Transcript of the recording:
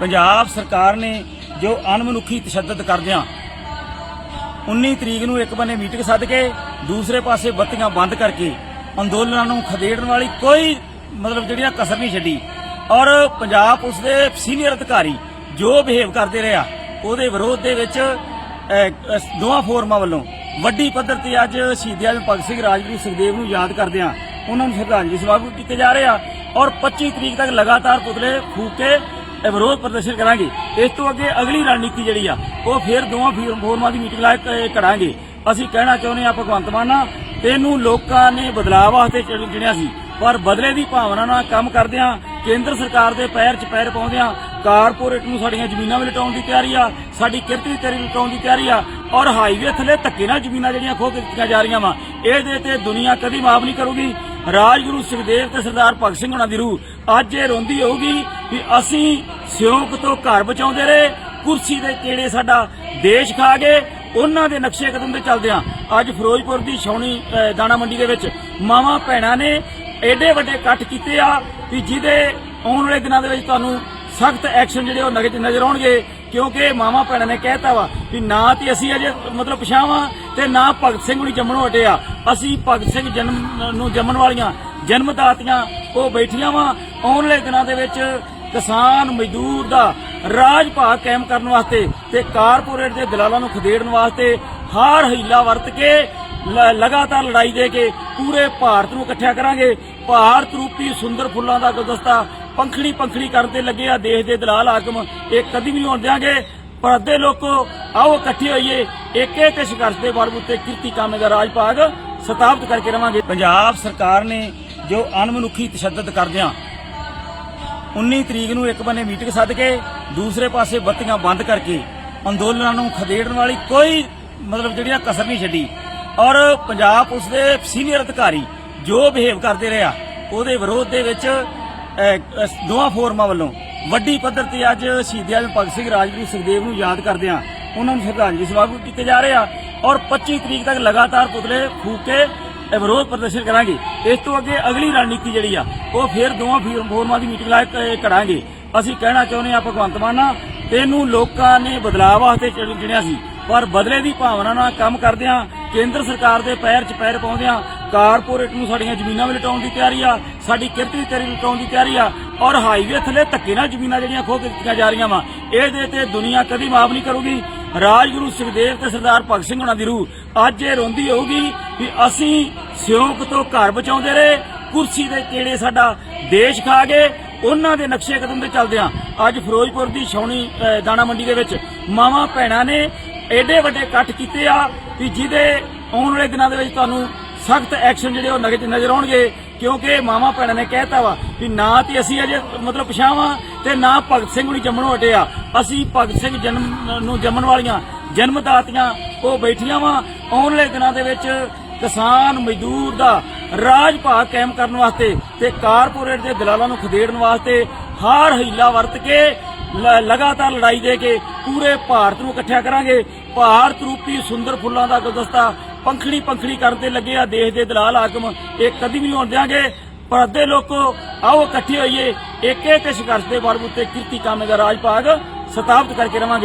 ਪੰਜਾਬ ਸਰਕਾਰ ਨੇ ਜੋ ਅਣਮਨੁੱਖੀ ਤਸ਼ੱਦਦ ਕਰਦਿਆਂ 19 ਤਰੀਕ ਨੂੰ ਇੱਕ ਬੰਨੇ ਮੀਟਿੰਗ ਸੱਦ ਕੇ ਦੂਸਰੇ ਪਾਸੇ ਬੱਤੀਆਂ ਬੰਦ ਕਰਕੇ ਅੰਦੋਲਨਾਂ ਨੂੰ ਖਦੇੜਨ ਵਾਲੀ ਕੋਈ ਮਤਲਬ ਜਿਹੜੀਆਂ ਕਸਰ ਨਹੀਂ ਛੱਡੀ। ਔਰ ਪੰਜਾਬ ਪੁਲਿਸ ਦੇ ਸੀਨੀਅਰ ਅਧਿਕਾਰੀ ਜੋ ਬਿਹੇਵ ਕਰਦੇ ਰਿਹਾ ਉਹਦੇ ਵਿਰੋਧ ਦੇ ਵਿੱਚ ਅਹ, ਦੋਵਾਂ ਫੋਰਮਾਂ ਵੱਲੋਂ ਵੱਡੀ ਪੱਧਰ ਤੇ ਅੱਜ ਸ਼ਹੀਦ ਆਜ਼ਮ ਭਗਤ ਸਿੰਘ ਰਾਜਗੁਰੂ ਸੁਖਦੇਵ ਨੂੰ ਯਾਦ ਕਰਦਿਆਂ ਉਹਨਾਂ ਨੂੰ ਸ਼ਰਧਾਂਜਲੀ ਸਮਾਗਮ ਕੀਤੇ ਜਾ ਰਹੇ ਆ। ਔਰ 25 ਤਰੀਕ ਤੱਕ ਲਗਾਤਾਰ ਪੁਤਲੇ ਫੂਕ ਕੇ ਵਿਰੋਧ ਪ੍ਰਦਰਸ਼ਨ ਕਰਾਂਗੇ। ਇਸ ਤੋਂ ਅੱਗੇ ਅਗਲੀ ਰਣਨੀਤੀ ਜਿਹੜੀ ਆ, ਉਹ ਫਿਰ ਦੋਵਾਂ ਫੋਰਮਾਂ ਦੀ ਮੀਟਿੰਗ ਲਾ ਕੇ, ਕਰਾਂਗੇ। ਅਸੀਂ ਕਹਿਣਾ ਚਾਹੁੰਦੇ ਆ ਭਗਵੰਤ ਮਾਨਾ ਤੈਨੂੰ ਲੋਕਾਂ ਨੇ ਬਦਲਾਅ ਵਾਸਤੇ ਚੁਣਿਆ ਸੀ, ਪਰ ਬਦਲੇ ਦੀ ਭਾਵਨਾ ਨਾਲ ਕੰਮ ਕਰਦਿਆਂ ਕੇਂਦਰ ਸਰਕਾਰ ਦੇ ਪੈਰ 'ਚ ਪੈਰ ਪਾਉਂਦਿਆਂ ਕਾਰਪੋਰੇਟ ਨੂੰ ਸਾਡੀਆਂ ਜ਼ਮੀਨਾਂ ਵੀ ਲਟਾਉਣ ਦੀ ਤਿਆਰੀ ਆ, ਸਾਡੀ ਕਿਰਤੀ ਤਿਆਰੀ ਲਟਾਉਣ ਦੀ ਤਿਆਰੀ ਆ, ਔਰ ਹਾਈਵੇ ਥੱਲੇ ਧੱਕੇ ਨਾਲ ਜ਼ਮੀਨਾਂ ਜਿਹੜੀਆਂ ਖੋਹ ਕੇ ਦਿੱਤੀਆਂ ਜਾ ਰਹੀਆਂ ਵਾ, ਇਹਦੇ ਤੇ ਦੁਨੀਆ ਕਦੀ ਮਾਫ ਨਹੀਂ ਕਰੂਗੀ। ਰਾਜਗੁਰੂ ਸੁਖਦੇਵ ਤੇ ਸਰਦਾਰ ਭਗਤ ਸਿੰਘ ਹੋਣਾ ਦੀ ਰੂਹ, ਅੱਜ ਇਹ ਰੋਂਦੀ ਹੋਊਗੀ ਕਿ ਅਸੀਂ ਸਿਉਂਕ ਤੋਂ ਘਰ ਬਚਾਉਂਦੇ ਰਹੇ, ਕੁਰਸੀ ਦੇ ਕਿਹੜੇ ਸਾਡਾ ਦੇਸ਼ ਖਾ ਗਏ, ਉਹਨਾਂ ਦੇ ਨਕਸ਼ੇ ਕਦਮ ਤੇ ਚੱਲਦੇ ਆ ਅੱਜ ਫਿਰੋਜ਼ਪੁਰ ਦੀ ਛਾਉਣੀ ਦਾਣਾ ਮੰਡੀ ਦੇ ਵਿੱਚ ਮਾਵਾਂ ਭੈਣਾਂ ਨੇ ਐਡੇ ਵੱਡੇ ਇਕੱਠ ਕੀਤੇ ਆ ਕਿ ਜਿਹਦੇ ਆਉਣ ਵਾਲੇ ਦਿਨਾਂ ਦੇ ਵਿੱਚ ਤੁਹਾਨੂੰ ਸਖਤ ਐਕਸ਼ਨ ਜਿਹੜੇ ਉਹ ਨਜ਼ਰ ਨਜ਼ਰ ਆਉਣਗੇ, ਕਿਉਂਕਿ ਮਾਵਾਂ ਭੈਣਾਂ ਨੇ ਕਹਿਤਾ ਵਾ ਵੀ ਨਾ ਤੇ ਅਸੀਂ ਅਜੇ ਮਤਲਬ ਪਛਾਵਾਂ ਤੇ ਨਾ ਭਗਤ ਸਿੰਘ ਨੂੰ ਜੰਮਣੋਂ ਹਟਿਆ ਅਸੀਂ ਭਗਤ ਸਿੰਘ ਜਨਮ ਨੂੰ ਜੰਮਣ ਵਾਲੀਆਂ ਜਨਮਦਾਤੀਆਂ ਉਹ ਬੈਠੀਆਂ ਵਾ। ਆਉਣ ਵਾਲੇ ਦਿਨਾਂ ਦੇ ਵਿੱਚ ਕਿਸਾਨ ਮਜ਼ਦੂਰ ਦਾ ਰਾਜ ਭਾਗ ਕਾਇਮ ਕਰਨ ਵਾਸਤੇ ਤੇ ਕਾਰਪੋਰੇਟ ਦੇ ਦਲਾਲਾਂ ਨੂੰ ਖਦੇੜਨ ਵਾਸਤੇ ਹਾਰ ਹੀਲਾ ਵਰਤ ਕੇ ਲਗਾਤਾਰ ਲੜਾਈ ਦੇ ਕੇ ਪੂਰੇ ਭਾਰਤ ਨੂੰ ਇਕੱਠਿਆ ਕਰਾਂਗੇ। ਭਾਰਤ ਰੂਪੀ ਸੁੰਦਰ ਫੁੱਲਾਂ ਦਾ ਗੁਲਦਸਤਾ ਪੰਖੜੀ ਪੰਖੜੀ ਕਰਨ ਤੇ ਲੱਗੇ ਆ। ਦੇਸ਼ ਦੇ ਦਲਾਲ ਹਾਕਮ ਇਹ ਕਦੀ ਵੀ ਨਹੀਂ ਹੋਣ ਦਿਆਂਗੇ। ਪਰ ਅੱਧੇ ਲੋਕੋ, ਆਓ ਇਕੱਠੇ ਹੋਈਏ। ਇੱਕ ਇੱਕ ਸੰਘਰਸ਼ ਦੇ ਬਲ ਉੱਤੇ ਕਿਰਤੀ ਕਾਮੇ ਦਾ ਰਾਜ ਭਾਗ ਸਤਾਪਤ ਕਰਕੇ ਰਵਾਂਗੇ। ਪੰਜਾਬ ਸਰਕਾਰ ਨੇ ਜੋ ਅਣਮਨੁੱਖੀ ਤਸ਼ੱਦਦ ਕਰਦਿਆਂ 19 ਤਰੀਕ ਨੂੰ ਇੱਕ ਬੰਨੇ ਮੀਟਿੰਗ ਸੱਦ ਕੇ ਦੂਸਰੇ ਪਾਸੇ ਬੱਤੀਆਂ ਬੰਦ ਕਰਕੇ ਅੰਦੋਲਨਾਂ ਨੂੰ ਖਦੇੜਨ ਵਾਲੀ ਕੋਈ ਮਤਲਬ ਜਿਹੜੀਆਂ ਕਸਰ ਨਹੀਂ ਛੱਡੀ। ਔਰ ਪੰਜਾਬ ਪੁਲਿਸ ਦੇ ਸੀਨੀਅਰ ਅਧਿਕਾਰੀ ਜੋ ਬਿਹੇਵ ਕਰਦੇ ਰਿਹਾ ਉਹਦੇ ਵਿਰੋਧ ਦੇ ਵਿੱਚ ਅਹ, ਦੋਵਾਂ ਫੋਰਮਾਂ ਵੱਲੋਂ ਵੱਡੀ ਪੱਧਰ ਤੇ ਅੱਜ ਸ਼ਹੀਦ ਆਜ਼ਮ ਭਗਤ ਸਿੰਘ ਰਾਜਗੁਰੂ ਸੁਖਦੇਵ ਨੂੰ ਯਾਦ ਕਰਦਿਆਂ ਉਹਨਾਂ ਨੂੰ ਸ਼ਰਧਾਂਜਲੀ ਸਮਾਗਮ ਕੀਤੇ ਜਾ ਰਹੇ ਆ। ਔਰ 25 ਤਰੀਕ ਤੱਕ ਲਗਾਤਾਰ ਪੁਤਲੇ ਫੂਕ ਕੇ ਵਿਰੋਧ ਪ੍ਰਦਰਸ਼ਨ ਕਰਾਂਗੇ। ਇਸ ਤੋਂ ਅੱਗੇ ਅਗਲੀ ਰਣਨੀਤੀ ਜਿਹੜੀ ਆ, ਉਹ ਫਿਰ ਦੋਵਾਂ ਫੀ- ਫੋਰਮਾਂ ਦੀ ਮੀਟਿੰਗ ਲਾ ਕੇ ਕਰਾਂਗੇ। ਅਸੀਂ ਕਹਿਣਾ ਚਾਹੁੰਦੇ ਆ ਭਗਵੰਤ ਮਾਨਾ ਤੈਨੂੰ ਲੋਕਾਂ ਨੇ ਬਦਲਾਅ ਵਾਸਤੇ ਚੁਣਿਆ ਸੀ, ਪਰ ਬਦਲੇ ਦੀ ਭਾਵਨਾ ਨਾਲ ਕੰਮ ਕਰਦਿਆਂ ਕੇਂਦਰ ਸਰਕਾਰ ਦੇ ਪੈਰ 'ਚ ਪੈਰ ਪਾਉਂਦਿਆਂ ਕਾਰਪੋਰੇਟ ਨੂੰ ਸਾਡੀਆਂ ਜ਼ਮੀਨਾਂ ਵੀ ਲਟਾਉਣ ਦੀ ਤਿਆਰੀ ਆ, ਸਾਡੀ ਕਿਰਤੀ ਤਿਆਰੀ ਲਟਾਉਣ ਦੀ ਤਿਆਰੀ ਆ, ਔਰ ਹਾਈਵੇ ਥੱਲੇ ਧੱਕੇ ਨਾਲ ਜ਼ਮੀਨਾਂ ਜਿਹੜੀਆਂ ਖੋਹ ਕੇ ਦਿੱਤੀਆਂ ਜਾ ਰਹੀਆਂ ਵਾ, ਇਹਦੇ ਤੇ ਦੁਨੀਆ ਕਦੀ ਮਾਫ ਨਹੀਂ ਕਰੂਗੀ। ਰਾਜਗੁਰੂ ਸੁਖਦੇਵ ਤੇ ਸਰਦਾਰ ਭਗਤ ਸਿੰਘ ਹੋਣਾ ਦੀ ਰੂਹ, ਅੱਜ ਇਹ ਰੋਂਦੀ ਹੋਊਗੀ ਕਿ ਅਸੀਂ ਸਿਉਂਕ ਤੋਂ ਘਰ ਬਚਾਉਂਦੇ ਰਹੇ, ਕੁਰਸੀ ਦੇ ਕਿਹੜੇ ਸਾਡਾ ਦੇਸ਼ ਖਾ ਗਏ, ਉਹਨਾਂ ਦੇ ਨਕਸ਼ੇ ਕਦਮ ਤੇ ਚੱਲਦੇ ਆ ਅੱਜ ਫਿਰੋਜ਼ਪੁਰ ਦੀ ਛਾਉਣੀ ਦਾਣਾ ਮੰਡੀ ਦੇ ਵਿੱਚ ਮਾਵਾਂ ਭੈਣਾਂ ਨੇ ਐਡੇ ਵੱਡੇ ਇਕੱਠ ਕੀਤੇ ਆ ਕਿ ਜਿਹਦੇ ਆਉਣ ਵਾਲੇ ਦਿਨਾਂ ਦੇ ਵਿੱਚ ਤੁਹਾਨੂੰ ਸਖਤ ਐਕਸ਼ਨ ਜਿਹੜੇ ਉਹ ਨਜ਼ਰ ਨਜ਼ਰ ਆਉਣਗੇ, ਕਿਉਂਕਿ ਮਾਵਾਂ ਭੈਣਾਂ ਨੇ ਕਹਿਤਾ ਵਾ ਕਿ ਨਾ ਤੇ ਅਸੀਂ ਅਜੇ ਮਤਲਬ ਪਛਾਵਾਂ ਤੇ ਨਾ ਭਗਤ ਸਿੰਘ ਨੂੰ ਜੰਮਣੋਂ ਹਟਿਆ ਅਸੀਂ ਭਗਤ ਸਿੰਘ ਜਨਮ, ਨੂੰ ਜੰਮਣ ਵਾਲੀਆਂ ਜਨਮਦਾਤੀਆਂ ਉਹ ਬੈਠੀਆਂ ਵਾ। ਆਉਣ ਵਾਲੇ ਦਿਨਾਂ ਦੇ ਵਿੱਚ ਕਿਸਾਨ ਮਜ਼ਦੂਰ ਦਾ ਰਾਜ ਭਾਗ ਕਾਇਮ ਕਰਨ ਵਾਸਤੇ ਤੇ ਕਾਰਪੋਰੇਟ ਦੇ ਦਲਾਲਾਂ ਨੂੰ ਖਦੇੜਨ ਵਾਸਤੇ ਹਾਰ ਹੀਲਾ ਵਰਤ ਕੇ ਲਗਾਤਾਰ ਲੜਾਈ ਦੇ ਕੇ ਪੂਰੇ ਭਾਰਤ ਨੂੰ ਇਕੱਠਿਆ ਕਰਾਂਗੇ। ਭਾਰਤ ਰੂਪੀ ਸੁੰਦਰ ਫੁੱਲਾਂ ਦਾ ਗੁਲਦਸਤਾ ਪੰਖੜੀ ਪੰਖੜੀ ਕਰਨ ਤੇ ਲੱਗੇ ਆ। ਦੇਸ਼ ਦੇ ਦਲਾਲ ਹਾਕਮ ਇਹ ਕਦੀ ਵੀ ਨਹੀਂ ਹੋਣ ਦਿਆਂਗੇ। ਪਰ ਅੱਧੇ ਲੋਕੋ, ਆਓ ਇਕੱਠੇ ਹੋਈਏ। ਇੱਕ ਇੱਕ ਸੰਘਰਸ਼ ਦੇ ਬਲ ਉੱਤੇ ਕਿਰਤੀ ਕਾਮੇ ਦਾ ਰਾਜ ਭਾਗ ਸਥਾਪਿਤ ਕਰਕੇ ਰਵਾਂਗੇ।